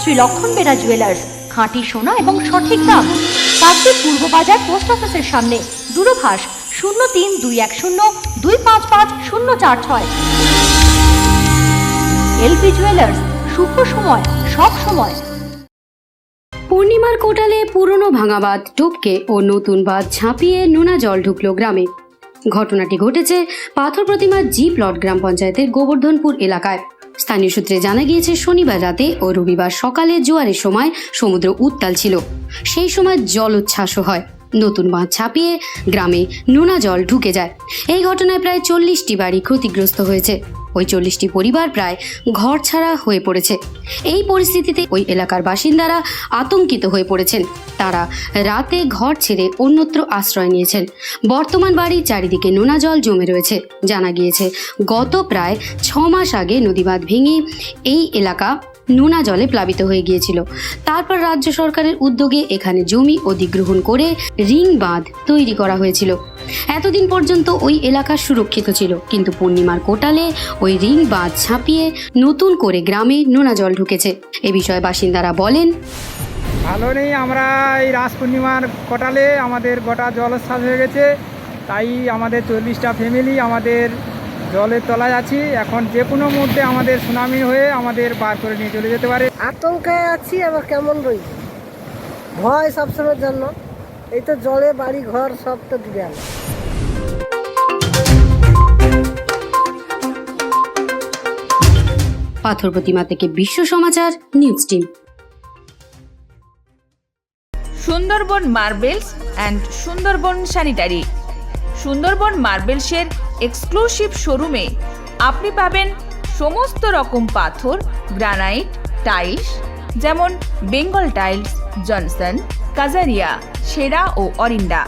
শ্রী লক্ষণ বেরা জুয়েলার্স খাঁটি সোনা এবং সঠিক দাম। কাকদ্বীপ পূর্ব বাজার পোস্ট অফিসের সামনে, দূরভাষ শূন্য তিন দুই এক শূন্য দুই পাঁচ পাঁচ শূন্য চার ছয়। এলপি জুয়েলার্স শুভ সময়, সব সময়। পূর্ণিমার কোটালে পুরনো ভাঙা বাঁধ ও নতুন বাঁধ ঝাঁপিয়ে নোনা জল ঢুকলো গ্রামে। ঘটনাটি ঘটেছে পাথর প্রতিমা জি প্লট গ্রাম পঞ্চায়েতের গোবর্ধনপুর এলাকায়। স্থানীয় সূত্রে জানা গিয়েছে, শনিবার রাতে ও রবিবার সকালে জোয়ারের সময় সমুদ্র উত্তাল ছিল। সেই সময় জলোচ্ছ্বাসও হয়। নতুন বাঁধ ছাপিয়ে গ্রামে নোনা জল ঢুকে যায়। এই ঘটনায় প্রায় চল্লিশটি বাড়ি ক্ষতিগ্রস্ত হয়েছে। ওই চল্লিশটি পরিবার প্রায় ঘর ছাড়া হয়ে পড়েছে। এই পরিস্থিতিতে ওই এলাকার বাসিন্দারা আতঙ্কিত হয়ে পড়েছেন। তারা রাতে ঘর ছেড়ে অন্যত্র আশ্রয় নিয়েছেন। বর্তমান বাড়ির চারিদিকে নোনা জল জমে রয়েছে। জানা গিয়েছে, গত প্রায় ছ মাস আগে নদীবাঁধ ভেঙে এই এলাকা নোনা জলে প্লাবিত হয়ে গিয়েছিল। তারপর রাজ্য সরকারের উদ্যোগে এখানে জমি অধিগ্রহণ করে রিং বাঁধ তৈরি করা হয়েছিল। এতদিন পর্যন্ত ওই এলাকা সুরক্ষিত ছিল। কিন্তু পূর্ণিমার কোটালে ওই রিং বাঁধ ছাপিয়ে নতুন করে গ্রামে নোনা জল ঢুকেছে। এ বিষয়ে বাসিন্দারা বলেন ভালো নেই আমরা এই রাস পূর্ণিমার কোটালে আমাদের গোটা জলস্বাদ হয়ে গেছে। তাই আমাদের চল্লিশটা ফ্যামিলি আমাদের জলের তলায় আছি। এখন যে কোনো মুহূর্তে আমাদের সুনামি হয়ে আমাদের বার করে নিয়ে চলে যেতে পারে। আতঙ্কে আছি আবার কেমন রই ভয় সবসময়ের জন্য। এই তো জলে বাড়ি ঘর সব তো ডুবে পাথর প্রতিমা থেকে বিশ্ব সমাচার, news team. Sundarban marbles and Sundarban sanitary. Sundarban মার্বেলসের exclusive শোরুমে আপনি পাবেন সমস্ত রকম পাথর, গ্রানাইট, টাইলস, যেমন বেঙ্গল টাইলস, জনসন, কাজারিয়া, সেরা ও অরিন্ডা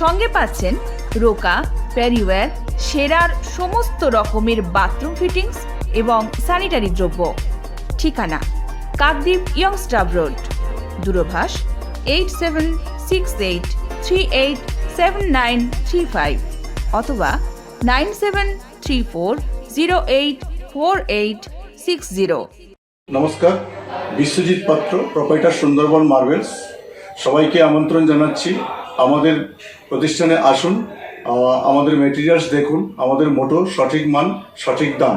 সঙ্গে পাচ্ছেন রোকা, প্যারিওয়্যার, সেরার সমস্ত রকমের বাথরুম ফিটিংস এবং স্যানিটারি দ্রব্য। ঠিকানা, Kakdwip youngster road. দূরভাষ eight seven six eight three eight seven nine three five অথবা nine seven three four zero eight four eight six zero. নমস্কার, বিশ্বজিৎ পাত্র, প্রোপাইটার সুন্দরবন মার্বেলস। সবাইকে আমন্ত্রণ জানাচ্ছি। আমাদের প্রতিষ্ঠানে আসুন আমাদের মেটেরিয়ালস দেখুন, আমাদের মোটো সঠিক মান, সঠিক দাম।